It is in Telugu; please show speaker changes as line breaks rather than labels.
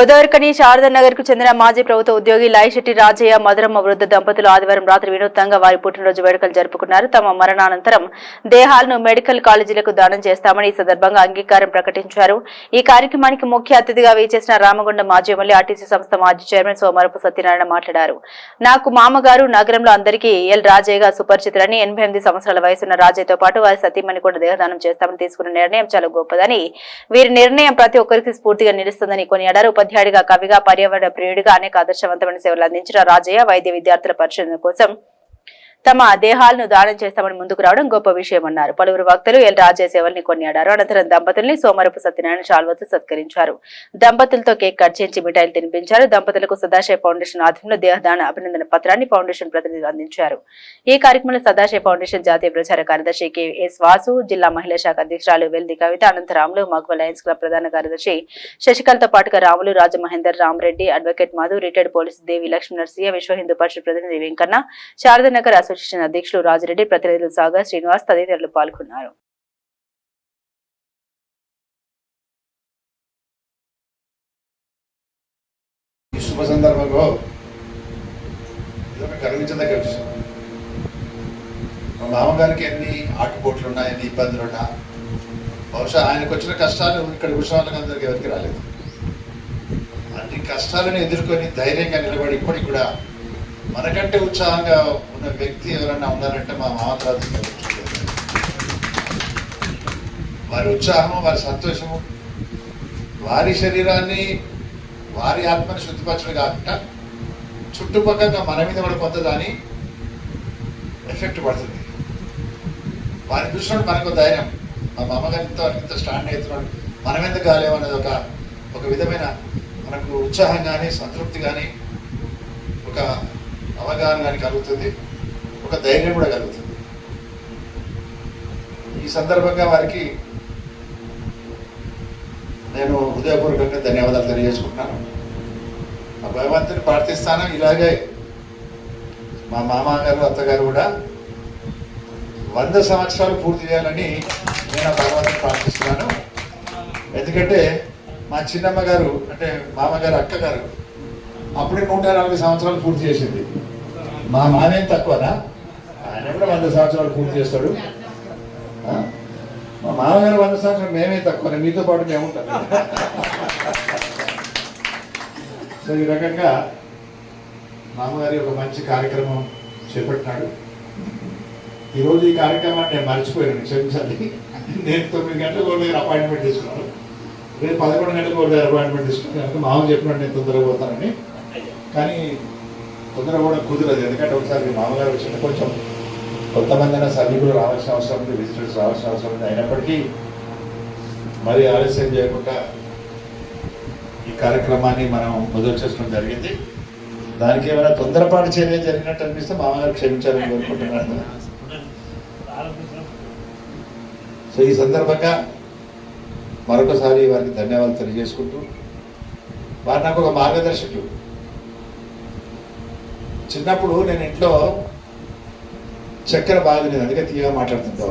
గోదావరికని శారదానగర్కు చెందిన మాజీ ప్రభుత్వ ఉద్యోగి లాయిశెట్టి రాజయ్య మధురమ్మ వృద్ధ దంపతులు ఆదివారం రాత్రి వినూత్నంగా వారి పుట్టినరోజు వేడుకలు జరుపుకున్నారు. తమ మరణానంతరం దేహాలను మెడికల్ కాలేజీలకు దానం చేస్తామని ఈ సందర్భంగా అంగీకారం ప్రకటించారు. ఈ కార్యక్రమానికి ముఖ్య అతిథిగా వేచేసిన రామగొండ మాజీ ఎమ్మెల్యే ఆర్టీసీ సంస్థ మాజీ చైర్మన్ సోమరపు సత్యనారాయణ మాట్లాడారు. నాకు మామగారు నగరంలో అందరికీ ఎల్ రాజయ్యగా సుపరిచితులని ఎనభై ఎనిమిది సంవత్సరాల వయసున్న రాజయ్యతో పాటు వారి సతీమణి కూడా దేహదానం చేస్తామని తీసుకున్న నిర్ణయం చాలా గొప్పదని వీరి నిర్ణయం ప్రతి ఒక్కరికి స్ఫూర్తిగా నిలుస్తుందని కొనియాడారు. ఉపాధ్యాయుడిగా కవిగా పర్యావరణ ప్రియుడిగా అనేక ఆదర్శవంతమైన సేవలు అందించిన రాజయ్య వైద్య విద్యార్థుల పరిశోధన కోసం తమ దేహాలను దానం చేస్తామని ముందుకు రావడం గొప్ప విషయమన్నారు పలువురు వక్తలు ఎల్ రాజయ్య సేవల్ని కొనియాడారు. అనంతరం దంపతుల్ని సోమరపు సత్యనారాయణ శాల్వతో సత్కరించారు. దంపతులతో కేక్ కట్ చేయించి మిఠాయిలు తినిపించారు. దంపతులకు సదాశయ ఫౌండేషన్ ఆధ్వర్యంలో దేహదాన అభినందన పత్రాన్ని ఫౌండేషన్ ప్రతినిధులు అందించారు. ఈ కార్యక్రమంలో సదాశయ ఫౌండేషన్ జాతీయ ప్రచార కార్యదర్శి కెఎస్ వాసు జిల్లా మహిళా శాఖ అధ్యక్షురాలు వెల్ది కవిత అనంతరాములు మగ్వ లయన్స్ క్లబ్ ప్రధాన కార్యదర్శి శశికళతో పాటుగా Ramulu Rajamahender Ramareddy advocate Madhu retired police Devi Lakshmi Narasimha Vishwa Hindu Parishad ప్రతినిధి వెంకన్న శారదానగర్ అసోసియేషన్ అధ్యక్షులు రాజిరెడ్డి ప్రతినిధులు సాగర్ శ్రీనివాస్ తదితరులు పాల్గొన్నారు.
శుభ సందర్భంలో ఇదొక గర్వించదగ్గ విషయం. మా మామగారికి ఎన్ని ఆటుపోట్లు ఉన్నా ఎన్ని ఇబ్బందులు ఉన్నా బహుశా ఆయనకు వచ్చిన కష్టాలు ఇక్కడ కూర్చున్న అందరికి ఎవరికి రాలేదు. అన్ని కష్టాలను ఎదుర్కొని ధైర్యంగా నిలబడి ఇప్పటికి కూడా మనకంటే ఉత్సాహంగా ఉన్న వ్యక్తి ఎవరన్నా ఉన్నారంటే మా మామ వారి ఉత్సాహము వారి సంతోషము వారి శరీరాన్ని వారి ఆత్మని శుద్ధిపరచడం కాకుండా చుట్టుపక్కల మన మీద కూడా కొంత దాని ఎఫెక్ట్ పడుతుంది. వారిని చూసినప్పుడు మనకు ధైర్యం. మా మామగారి ఇంత ఇంత స్టాండ్ అవుతున్నాడు మనం ఎందుకు కాలేమనేది ఒక ఒక విధమైన మనకు ఉత్సాహం కానీ సంతృప్తి కానీ ఒక అవగాహన కానీ కలుగుతుంది. ఒక ధైర్యం కూడా కలుగుతుంది. ఈ సందర్భంగా వారికి నేను హృదయపూర్వకంగా ధన్యవాదాలు తెలియజేసుకుంటున్నాను. ఆ భగవంతుని ప్రార్థిస్తాను ఇలాగే మా మామగారు అత్తగారు కూడా వంద సంవత్సరాలు పూర్తి చేయాలని నేను ఆ భగవంతుని ప్రార్థిస్తున్నాను. ఎందుకంటే మా చిన్నమ్మ గారు అంటే మామగారు అక్కగారు అప్పుడే నూట నలభై సంవత్సరాలు పూర్తి చేసింది. మా మామేం తక్కువనా? ఆయన కూడా వంద సంవత్సరాలు పూర్తి చేస్తాడు. మా మామగారు వంద సంవత్సరాలు మేమే తక్కువ మీతో పాటు మేముంటాం. సో ఈ రకంగా మామగారి ఒక మంచి కార్యక్రమం చేపట్టినాడు. ఈరోజు ఈ కార్యక్రమాన్ని నేను మర్చిపోయాను క్షమించాలి నేను తొమ్మిది గంటలకు ఒక దగ్గర అపాయింట్మెంట్ తీసుకున్నాను. రేపు పదకొండు గంటలకు ఒక దగ్గర అపాయింట్మెంట్ తీసుకున్నాను. కనుక చెప్పినట్టు నేను తొందరగా పోతానని. కానీ తొందర కూడా కుదరదు. ఎందుకంటే ఒకసారి మామగారు వచ్చిన కొంచెం కొంతమంది అయినా సర్వీకులు రావాల్సిన అవసరం ఉంది విజిటర్స్ రావాల్సిన అవసరం ఉంది. అయినప్పటికీ మరి ఆలస్యం చేయకుండా ఈ కార్యక్రమాన్ని మనం మొదలు చేసుకోవడం జరిగింది. దానికి ఏమైనా తొందరపాటు చర్య జరిగినట్టు అనిపిస్తే మామగారు క్షమించాలని కోరుకుంటున్నాను. సో ఈ సందర్భంగా మరొకసారి వారికి ధన్యవాదాలు తెలియజేసుకుంటూ వారు నాకు ఒక మార్గదర్శకులు. చిన్నప్పుడు నేను ఇంట్లో చక్కెర బాగలేదు అందుకే తీయగా మాట్లాడుతుంటా